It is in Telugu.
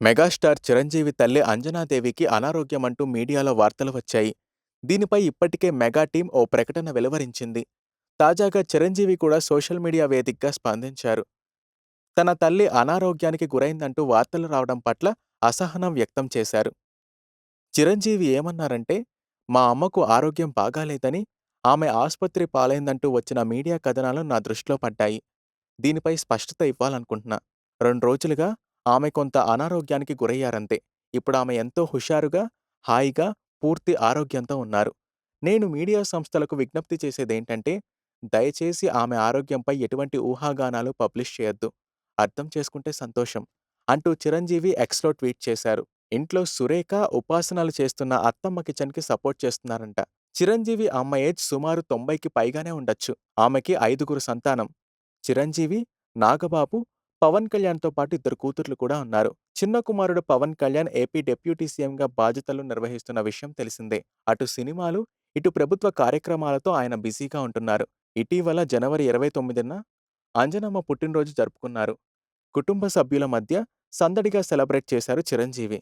మెగాస్టార్ చిరంజీవి తల్లి అంజనాదేవికి అనారోగ్యమంటూ మీడియాలో వార్తలు వచ్చాయి. దీనిపై ఇప్పటికే మెగా టీం ఓ ప్రకటన వెలువరించింది. తాజాగా చిరంజీవి కూడా సోషల్ మీడియా వేదికగా స్పందించారు. తన తల్లి అనారోగ్యానికి గురైందంటూ వార్తలు రావడం పట్ల అసహనం వ్యక్తం చేశారు. చిరంజీవి ఏమన్నారంటే మా అమ్మకు ఆరోగ్యం బాగాలేదని ఆమె ఆసుపత్రి పాలైందంటూ వచ్చిన మీడియా కథనాలు నా దృష్టిలో పడ్డాయి. దీనిపై స్పష్టత ఇవ్వాలనుకుంటున్నా. రెండు రోజులుగా ఆమె కొంత అనారోగ్యానికి గురయ్యారంతే. ఇప్పుడు ఆమె ఎంతో హుషారుగా హాయిగా పూర్తి ఆరోగ్యంతో ఉన్నారు. నేను మీడియా సంస్థలకు విజ్ఞప్తి చేసేదేంటంటే దయచేసి ఆమె ఆరోగ్యంపై ఎటువంటి ఊహాగానాలు పబ్లిష్ చేయొద్దు. అర్థం చేసుకుంటే సంతోషం. అంటూ చిరంజీవి ఎక్స్లో ట్వీట్ చేశారు. ఇంట్లో సురేఖ ఉపాసనలు చేస్తున్న అత్తమ్మ కిచెన్కి సపోర్ట్ చేస్తున్నారంట. చిరంజీవి అమ్మ ఏజ్ సుమారు తొంభైకి పైగానే ఉండొచ్చు. ఆమెకి ఐదుగురు సంతానం. చిరంజీవి నాగబాబు పవన్ కళ్యాణ్తో పాటు ఇద్దరు కూతుర్లు కూడా ఉన్నారు. చిన్న కుమారుడు పవన్ కళ్యాణ్ ఏపీ డిప్యూటీ సీఎంగా బాధ్యతలు నిర్వహిస్తున్న విషయం తెలిసిందే. అటు సినిమాలు ఇటు ప్రభుత్వ కార్యక్రమాలతో ఆయన బిజీగా ఉంటున్నారు. ఇటీవల జనవరి ఇరవై తొమ్మిదిన అంజనమ్మ పుట్టినరోజు జరుపుకున్నారు. కుటుంబ సభ్యుల మధ్య సందడిగా సెలబ్రేట్ చేశారు చిరంజీవి.